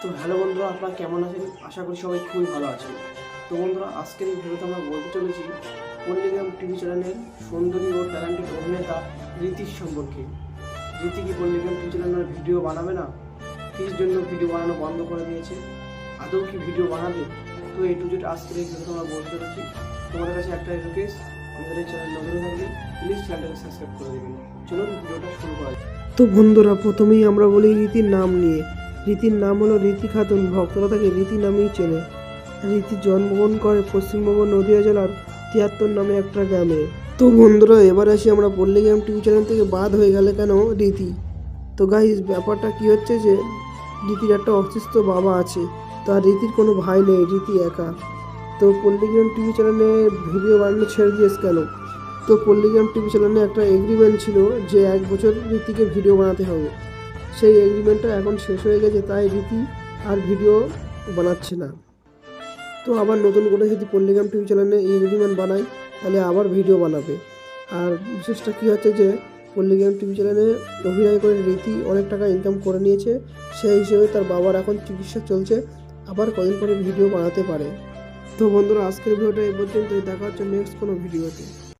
তো হ্যালো বন্ধুরা, আপনারা কেমন আছেন? আশা করি সবাই খুবই ভালো আছেন। তো বন্ধুরা, আজকের এই ভিডিওতে আমরা বলতে চলেছি পল্লিগ্রাম টিভি চ্যানেলের সুন্দরী ও ট্যালেন্টেড অভিনেতা রীতির সম্পর্কে। রীতি কি পল্লিগ্রাম টিভি চ্যানেলের ভিডিও বানাবে না? কিস জন্য ভিডিও বানানো বন্ধ করে দিয়েছে। আদৌ কি ভিডিও বানাবে? তো এই টু জেড আজকের এই ভিডিওতে আমরা বলতে চলেছি। তোমাদের কাছে একটা রিকোয়েস্ট চ্যানেল চ্যানেলটাকে করে ভিডিওটা তো বন্ধুরা, প্রথমেই আমরা বলি রীতির নাম নিয়ে। রীতির নাম হলো রীতি খাতুন ভক্তরা তাকে রীতি নামেই চেনে। রীতি জন্মগ্রহণ করে পশ্চিমবঙ্গ নদীয়া জেলার তিয়াত্তর নামে একটা গ্রামে। তো বন্ধুরা, এবার আসি আমরা পল্লীগ্রাম টিভি চ্যানেল থেকে বাদ হয়ে গেলে কেন রীতি? তো গাইজ ব্যাপারটা কি হচ্ছে যে, রীতির একটা অসুস্থ বাবা আছে। তার রীতির কোনো ভাই নেই, রীতি একা। তো পল্লীগ্রাম টিভি চ্যানেলে ভিডিও বানানো ছেড়ে দিয়েছে কেন? তো পল্লীগ্রাম টিভি চ্যানেলে একটা এগ্রিমেন্ট ছিল যে এক বছর রীতিকে ভিডিও বানাতে হবে। সেই এগ্রিমেন্টটা এখন শেষ হয়ে গেছে, তাই রীতি আর ভিডিও বানাচ্ছে না। তো আবার নতুন করে যদি পল্লীগ্রাম টিভি চ্যানেলে এই এগ্রিমেন্ট বানায়, তাহলে আবার ভিডিও বানাবে। আর বিশেষটা কী হচ্ছে যে, পল্লীগ্রাম টিভি চ্যানেলে অভিনয় করে রীতি অনেক টাকা ইনকাম করে নিয়েছে, সেই হিসেবে তার বাবার এখন চিকিৎসা চলছে, আবার কদিন পরে ভিডিও বানাতে পারে। তো বন্ধুরা, আজকের ভিডিওটা এই পর্যন্তই, দেখা হচ্ছে নেক্সট কোনো ভিডিওতে